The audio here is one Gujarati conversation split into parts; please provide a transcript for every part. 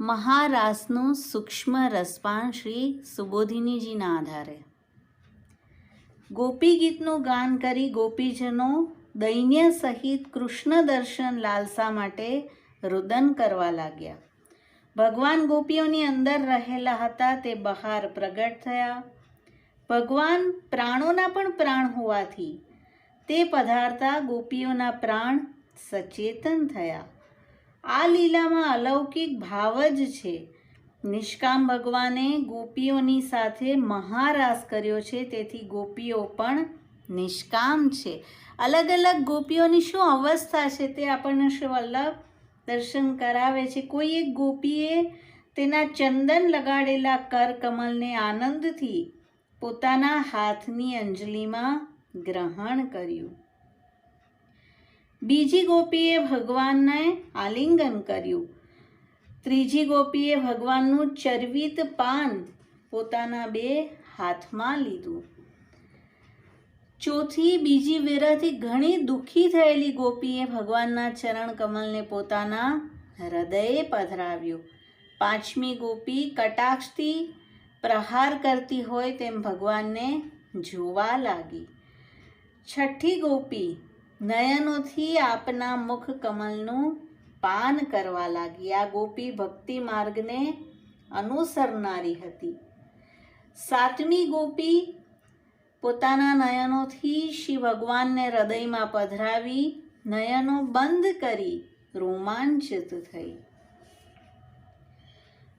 મહારાસનું સૂક્ષ્મ રસપાન શ્રી સુબોધિનીજીના આધારે. ગોપી ગીતનું ગાન કરી ગોપીજનો દૈન્ય સહિત કૃષ્ણ દર્શન લાલસા માટે રુદન કરવા લાગ્યા. ભગવાન ગોપીઓની અંદર રહેલા હતા તે બહાર પ્રગટ થયા. ભગવાન પ્રાણોના પણ પ્રાણ હોવાથી તે પધારતા ગોપીઓના પ્રાણ સચેતન થયા. આ લીલામાં અલૌકિક ભાવ જ છે. નિષ્કામ ભગવાને ગોપીઓની સાથે મહારાસ કર્યો છે, તેથી ગોપીઓ પણ નિષ્કામ છે. અલગ અલગ ગોપીઓની શું અવસ્થા છે તે આપણને શ્રી વલ્લભ દર્શન કરાવે છે? કોઈ એક ગોપીએ તેના ચંદન લગાડેલા કર કમલને આનંદથી પોતાના હાથની અંજલિમાં ગ્રહણ કર્યું. બીજી ગોપીએ ભગવાનને આલિંગન કર્યું. ત્રીજી ગોપીએ ભગવાનનું ચરવિત પાન પોતાના બે હાથમાં લીધું. ચોથી બીજી વિરહથી ઘણી દુઃખી થયેલી ગોપીએ ભગવાનના ચરણ કમલને પોતાના હૃદયે પધરાવ્યું. પાંચમી ગોપી કટાક્ષથી પ્રહાર કરતી હોય તેમ ભગવાનને જોવા લાગી. છઠ્ઠી ગોપી નયનોથી આપના મુખ કમલનું પાન કરવા લાગી આ ગોપી ભક્તિ માર્ગને અનુસરનારી હતી. સાતમી ગોપી પોતાના નયનોથી શ્રી ભગવાનને હૃદયમાં પધરાવી નયનો બંધ કરી રોમાંચિત થઈ.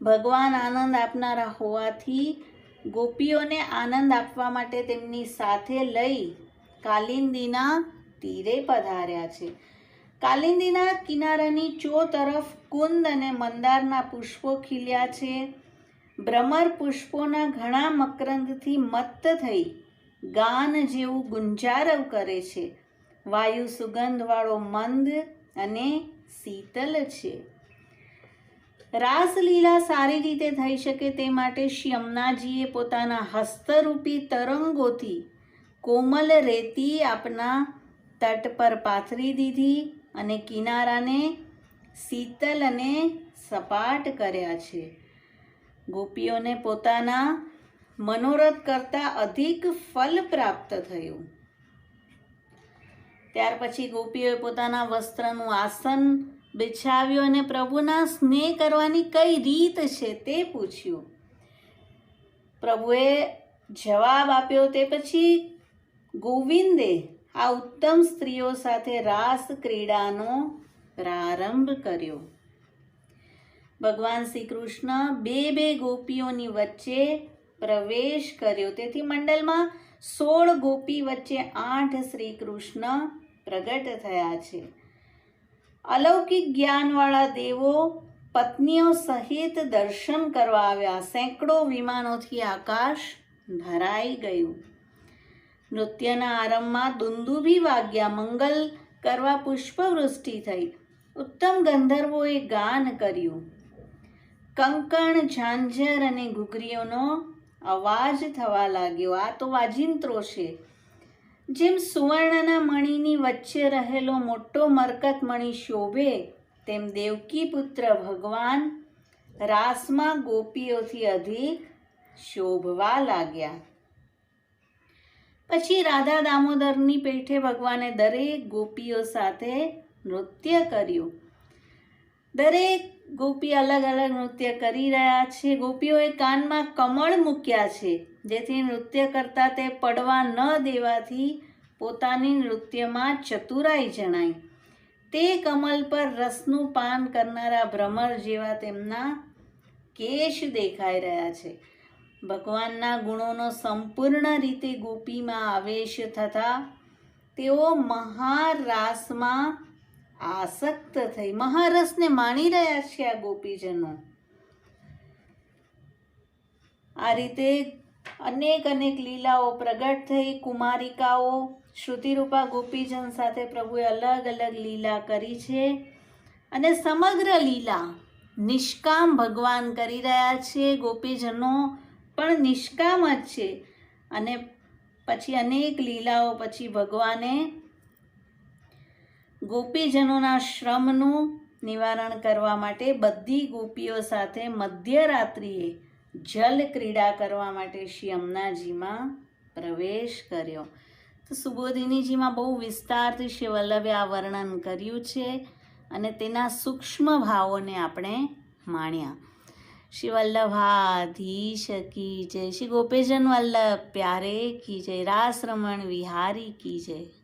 ભગવાન આનંદ આપનારા હોવાથી ગોપીઓને આનંદ આપવા માટે તેમની સાથે લઈ કાલિંદીના તીરે પધાર્યા છે. કાલિંદીના કિનારાની ચો તરફ કુંદ અને મંદારના પુષ્પો ખીલ્યા છે. ભ્રમર પુષ્પોના ઘણા મકરંદથી મત્ત થઈ ગાન જેવું ગુંજારવ કરે છે. વાયુ સુગંધવાળો મંદ અને શીતલ છે. રાસલીલા સારી રીતે થઈ શકે તે માટે શ્રી અમનાજીએ પોતાના હસ્તરૂપી તરંગોથી કોમલ રેતી આપના તટ પર પાથરી દીધી અને કિનારાને શીતલ અને સપાટ કર્યા છે. ગોપીઓને પોતાના મનોરથ કરતાં અધિક ફલ પ્રાપ્ત થયું. ત્યાર પછી ગોપીઓએ પોતાના વસ્ત્રનું આસન બિછાવ્યું અને પ્રભુના સ્નેહ કરવાની કઈ રીત છે તે પૂછ્યું. પ્રભુએ જવાબ આપ્યો તે પછી, ગોવિંદે આ ઉત્તમ સ્ત્રીઓ સાથે રાસ ક્રીડાનો પ્રારંભ કર્યો. ભગવાન શ્રી કૃષ્ણ બે બે ગોપીઓની વચ્ચે પ્રવેશ કર્યો. તેથી મંડળમાં સોળ ગોપી વચ્ચે આઠ શ્રી કૃષ્ણ પ્રગટ થયા છે. અલૌકિક જ્ઞાનવાળા દેવો પત્નીઓ સહિત દર્શન કરવા આવ્યા. સેંકડો વિમાનોથી આકાશ ભરાઈ ગયું. નૃત્યના આરંભમાં દુંદુભી વાગ્યા મંગલ કરવા પુષ્પવૃષ્ટિ થઈ. ઉત્તમ ગંધર્વોએ ગાન કર્યું. કંકણ, ઝાંઝર અને ઘૂઘરીઓનો અવાજ થવા લાગ્યો. આ તો વાજિંત્રો છે. જેમ સુવર્ણના મણીની વચ્ચે રહેલો મોટો મરકત મણી શોભે, તેમ દેવકી પુત્ર ભગવાન રાસમાં ગોપીઓથી અધિક શોભવા લાગ્યા. પછી રાધા દામોદરની પેઠે ભગવાને દરેક ગોપીઓ સાથે નૃત્ય કર્યું. દરેક ગોપી અલગ અલગ નૃત્ય કરી રહ્યા છે. ગોપીઓએ કાનમાં કમળ મૂક્યા છે. જેથી નૃત્ય કરતા તે પડવા ન દેવાથી પોતાની નૃત્યમાં ચતુરાઈ જણાય. તે કમલ પર રસનું પાન કરનારા ભ્રમર જેવા તેમના કેશ દેખાઈ રહ્યા છે. ભગવાનના ગુણોનો સંપૂર્ણ રીતે ગોપીમાં આવેશ થતા તેઓ મહારાસમાં આસક્ત થઈ, મહારસને માણી રહ્યા છે આ ગોપીજનો. આ રીતે અનેક અનેક લીલાઓ પ્રગટ થઈ, કુમારિકાઓ, શ્રુતિરૂપા ગોપીજન સાથે પ્રભુએ અલગ અલગ લીલા કરી છે અને સમગ્ર લીલા નિષ્કામ ભગવાન કરી રહ્યા છે ગોપીજનો. પણ નિષ્કામ જ છે. અને પછી અનેક લીલાઓ, પછી ભગવાને ગોપીજનોના શ્રમનું નિવારણ કરવા માટે બધી ગોપીઓ સાથે મધ્યરાત્રિએ જલ ક્રીડા કરવા માટે શ્રી અમનાજીમાં પ્રવેશ કર્યો. તો સુબોધિનીજીમાં બહુ વિસ્તારથી શ્રી વલ્લભે આ વર્ણન કર્યું છે અને તેના સૂક્ષ્મ ભાવોને આપણે માણ્યા. શ્રી વલ્લભાધીશ કી જય. શ્રી ગોપીજન વલ્લભ, પ્યારે કી જય. રાસ રમણ વિહારી કી જય.